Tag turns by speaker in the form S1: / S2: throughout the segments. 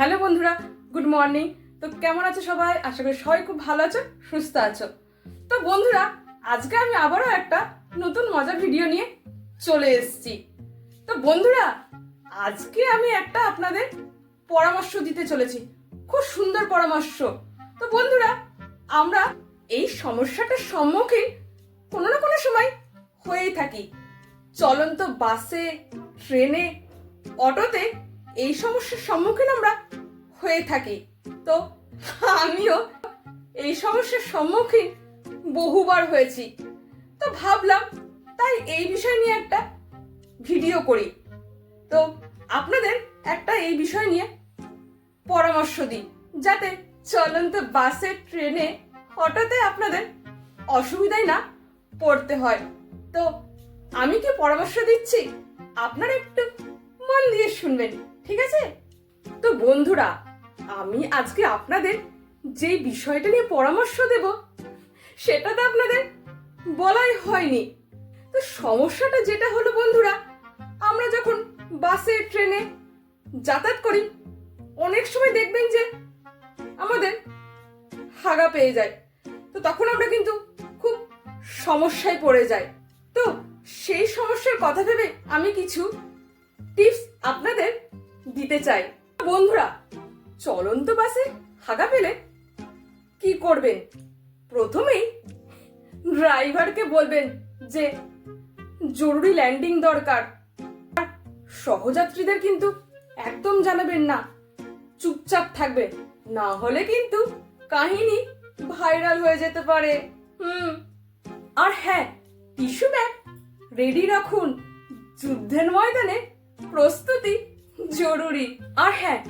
S1: Hello বন্ধুরা, good morning. তো কেমন আছো সবাই? আশা করি সবাই খুব ভালো আছো, সুস্থ আছো। তো বন্ধুরা, আজকে আমি আবারও একটা নতুন মজার ভিডিও নিয়ে চলে এসেছি। তো বন্ধুরা, আজকে আমি একটা আপনাদের পরামর্শ দিতে চলেছি। খুব সুন্দর পরামর্শ। তো বন্ধুরা, আমরা এই সমস্যাটার সম্মুখীন কোনো না কোনো সময় হয়েই থাকি। চলন্ত বাসে, ট্রেনে, অটোতে এই সমস্যার সম্মুখীন আমরা হয়ে থাকি। তো আমিও এই সমস্যার সম্মুখীন বহুবার হয়েছি। তো ভাবলাম, তাই এই বিষয় নিয়ে একটা ভিডিও করি। তো আপনাদের একটা এই বিষয় নিয়ে পরামর্শ দিই, যাতে চলন্ত বাসে, ট্রেনে অটোতে আপনাদের অসুবিধায় না পড়তে হয়। তো আমি কি পরামর্শ দিচ্ছি? আপনারা একটু মন দিয়ে শুনবেন, ঠিক আছে? তো বন্ধুরা আমি আজকে আপনাদের যেই বিষয়টা নিয়ে পরামর্শ দেব, সেটা তো আপনাদের বলাই হয়নি। তো সমস্যাটা যেটা হলো বন্ধুরা, আমরা যখন বাসে, ট্রেনে যাতায়াত করি, অনেক সময় দেখবেন যে আমাদের হাগা পেয়ে যায়। তো তখন আমরা কিন্তু খুব সমস্যায় পড়ে যাই। তো সেই সমস্যার কথা ভেবে আমি কিছু টিপস আপনাদের দিতে চাই। বন্ধুরা চলন্ত বাসে হাগা পেলে কি করবেন? প্রথমেই ড্রাইভারকে বলবেন যে, জরুরি ল্যান্ডিং দরকার। সহযাত্রীদের কিন্তু একদম জানাবেন না। চুপচাপ থাকবে। না হলে কিন্তু কাহিনী ভাইরাল হয়ে যেতে পারে। হুম। আর হ্যাঁ টিস্যু ব্যাগ রেডি রাখুন। যুদ্ধের ময়দানে প্রস্তুতি জরুরি। আর হ্যাঁ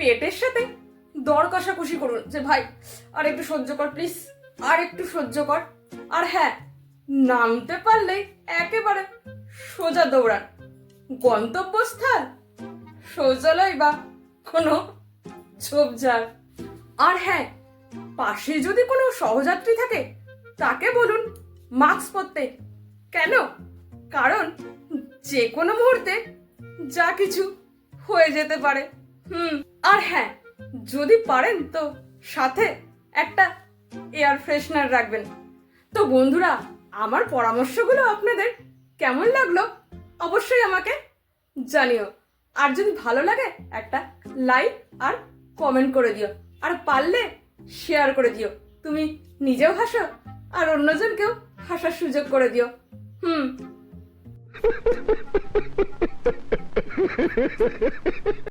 S1: পেটের সাথে দর কষাকষি করুন যে, ভাই, আর একটু সহ্য কর প্লিজ আর একটু সহ্য কর। আর হ্যাঁ নামতে পারলে একেবারে সোজা দৌড়ান। গন্তব্যস্থল, শৌচালয় বা কোনো ঝোপঝাড়। আর হ্যাঁ পাশে যদি কোনো সহযাত্রী থাকে, তাকে বলুন মাস্ক পরতে। কেন? কারণ যে কোনো মুহূর্তে যা কিছু হয়ে যেতে পারে। হুম। আর হ্যাঁ যদি পারেন তো সাথে একটা এয়ার ফ্রেশনার রাখবেন। তো বন্ধুরা, আমার পরামর্শগুলো আপনাদের কেমন লাগল অবশ্যই আমাকে জানিও। আর যদি ভালো লাগে, একটা লাইক আর কমেন্ট করে দিও। আর পারলে শেয়ার করে দিও। তুমি নিজেও হাসো, আর অন্যজনকেও হাসার সুযোগ করে দিও। হুম।